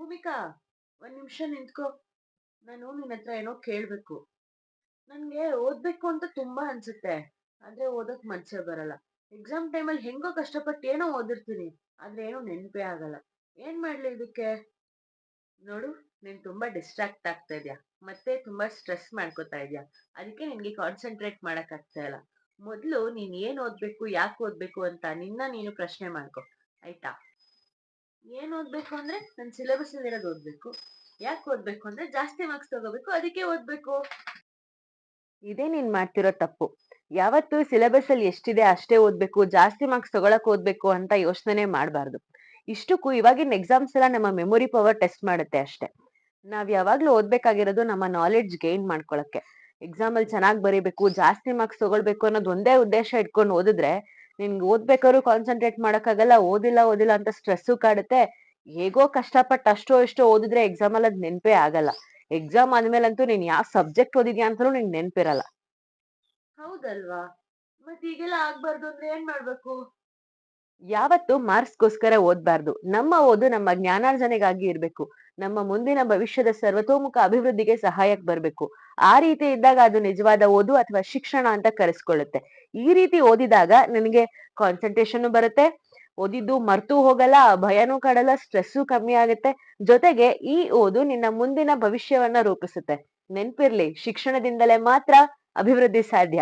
ಭೂಮಿಕಾ, ಒಂದ್ ನಿಮಿಷ ನಿಂತ್ಕೋ. ನಾನು ನಿನ್ನ ಹತ್ರ ಏನೋ ಕೇಳ್ಬೇಕು. ನನ್ಗೆ ಓದ್ಬೇಕು ಅಂತ ತುಂಬಾ ಅನ್ಸುತ್ತೆ. ಆದ್ರೆ ಓದಕ್ ಮನ್ಸೇ ಬರಲ್ಲ. ಎಕ್ಸಾಮ್ ಟೈಮಲ್ಲಿ ಹೆಂಗೋ ಕಷ್ಟಪಟ್ಟು ಏನೋ ಓದಿರ್ತೀನಿ, ಆದ್ರೆ ಏನೋ ನೆನಪೇ ಆಗಲ್ಲ. ಏನ್ ಮಾಡ್ಲಿ ಇದಕ್ಕೆ? ನೋಡು, ನೀನ್ ತುಂಬಾ ಡಿಸ್ಟ್ರಾಕ್ಟ್ ಆಗ್ತಾ ಇದ್ಯಾ. ಮತ್ತೆ ತುಂಬಾ ಸ್ಟ್ರೆಸ್ ಮಾಡ್ಕೋತಾ ಇದ್ಯಾ. ಅದಕ್ಕೆ ನಿನ್ಗೆ ಕಾನ್ಸಂಟ್ರೇಟ್ ಮಾಡಕ್ ಆಗ್ತಾ ಇಲ್ಲ. ಮೊದ್ಲು ನೀನ್ ಏನ್ ಓದ್ಬೇಕು, ಯಾಕೆ ಓದ್ಬೇಕು ಅಂತ ನಿನ್ನ ನೀನು ಪ್ರಶ್ನೆ ಮಾಡ್ಕೊ. ಆಯ್ತಾ? ಏನ್ ಓದ್ಬೇಕು ಅಂದ್ರೆ ನನ್ ಸಿಲೆಬಸ್ ಅಲ್ಲಿ ಇರೋದು ಓದ್ಬೇಕು. ಯಾಕೆ ಓದ್ಬೇಕು ಅಂದ್ರೆ ಜಾಸ್ತಿ ಮಾರ್ಕ್ಸ್ ತಗೋಬೇಕು, ಅದಕ್ಕೆ ಓದ್ಬೇಕು. ಇದೇ ನೀನ್ ಮಾಡ್ತಿರೋ ತಪ್ಪು. ಯಾವತ್ತು ಸಿಲೆಬಸ್ ಅಲ್ಲಿ ಎಷ್ಟಿದೆ ಅಷ್ಟೇ ಓದ್ಬೇಕು, ಜಾಸ್ತಿ ಮಾರ್ಕ್ಸ್ ತಗೊಳಕ್ ಓದ್ಬೇಕು ಅಂತ ಯೋಚನೆ ಮಾಡಬಾರ್ದು. ಇಷ್ಟಕ್ಕೂ ಇವಾಗಿನ ಎಕ್ಸಾಮ್ಸ್ ಎಲ್ಲ ನಮ್ಮ ಮೆಮೊರಿ ಪವರ್ ಟೆಸ್ಟ್ ಮಾಡುತ್ತೆ ಅಷ್ಟೇ. ನಾವ್ ಯಾವಾಗ್ಲೂ ಓದ್ಬೇಕಾಗಿರೋದು ನಮ್ಮ ನಾಲೆಡ್ಜ್ ಗೈನ್ ಮಾಡ್ಕೊಳಕ್ಕೆ. ಎಕ್ಸಾಮ್ ಅಲ್ಲಿ ಚೆನ್ನಾಗ್ ಬರೀಬೇಕು, ಜಾಸ್ತಿ ಮಾರ್ಕ್ಸ್ ತಗೊಳ್ಬೇಕು ಅನ್ನೋದು ಒಂದೇ ಉದ್ದೇಶ ಇಟ್ಕೊಂಡು ಓದಿದ್ರೆ ನಿನ್ಗೆ ಓದ್ಬೇಕಾದ್ರು ಕಾನ್ಸಂಟ್ರೇಟ್ ಮಾಡಕ್ಕಾಗಲ್ಲ ಓದಿಲ್ಲ ಓದಿಲ್ಲ ಅಂತ ಸ್ಟ್ರೆಸ್ಸು ಕಾಡುತ್ತೆ. ಹೇಗೋ ಕಷ್ಟಪಟ್ಟು ಅಷ್ಟೋ ಇಷ್ಟೋ ಓದಿದ್ರೆ ಎಕ್ಸಾಮ್ ಅಲ್ಲಿ ಅದ್ ನೆನ್ಪೇ ಆಗಲ್ಲ. ಎಕ್ಸಾಮ್ ಆದ್ಮೇಲಂತೂ ನೀನ್ ಯಾವ ಸಬ್ಜೆಕ್ಟ್ ಓದಿದ್ಯಾ ಅಂತಲೂ ನಿಂಗೆ ನೆನ್ಪಿರಲ್ಲ. ಹೌದಲ್ವಾ? ಮತ್ ಈಗೆಲ್ಲ ಆಗ್ಬಾರ್ದು ಅಂದ್ರೆ ಏನ್ ಮಾಡ್ಬೇಕು? ಯಾವತ್ತು ಮಾರ್ಕ್ಸ್ಗೋಸ್ಕರ ಓದ್ಬಾರ್ದು. ನಮ್ಮ ಓದು ನಮ್ಮ ಜ್ಞಾನಾರ್ಜನೆಗಾಗಿ ಇರ್ಬೇಕು. ನಮ್ಮ ಮುಂದಿನ ಭವಿಷ್ಯದ ಸರ್ವತೋಮುಖ ಅಭಿವೃದ್ಧಿಗೆ ಸಹಾಯಕ್ ಬರ್ಬೇಕು. ಆ ರೀತಿ ಇದ್ದಾಗ ಅದು ನಿಜವಾದ ಓದು ಅಥವಾ ಶಿಕ್ಷಣ ಅಂತ ಕರೆಸ್ಕೊಳ್ಳುತ್ತೆ. ಈ ರೀತಿ ಓದಿದಾಗ ನನಗೆ ಕಾನ್ಸಂಟ್ರೇಷನ್ ಬರುತ್ತೆ, ಓದಿದ್ದು ಮರ್ತು ಹೋಗಲ್ಲ, ಭಯನೂ ಕಡಲ್ಲ ಸ್ಟ್ರೆಸ್ಸು ಕಮ್ಮಿ ಆಗುತ್ತೆ. ಜೊತೆಗೆ ಈ ಓದು ನಿನ್ನ ಮುಂದಿನ ಭವಿಷ್ಯವನ್ನ ರೂಪಿಸುತ್ತೆ. ನೆನ್ಪಿರ್ಲಿ, ಶಿಕ್ಷಣದಿಂದಲೇ ಮಾತ್ರ ಅಭಿವೃದ್ಧಿ ಸಾಧ್ಯ.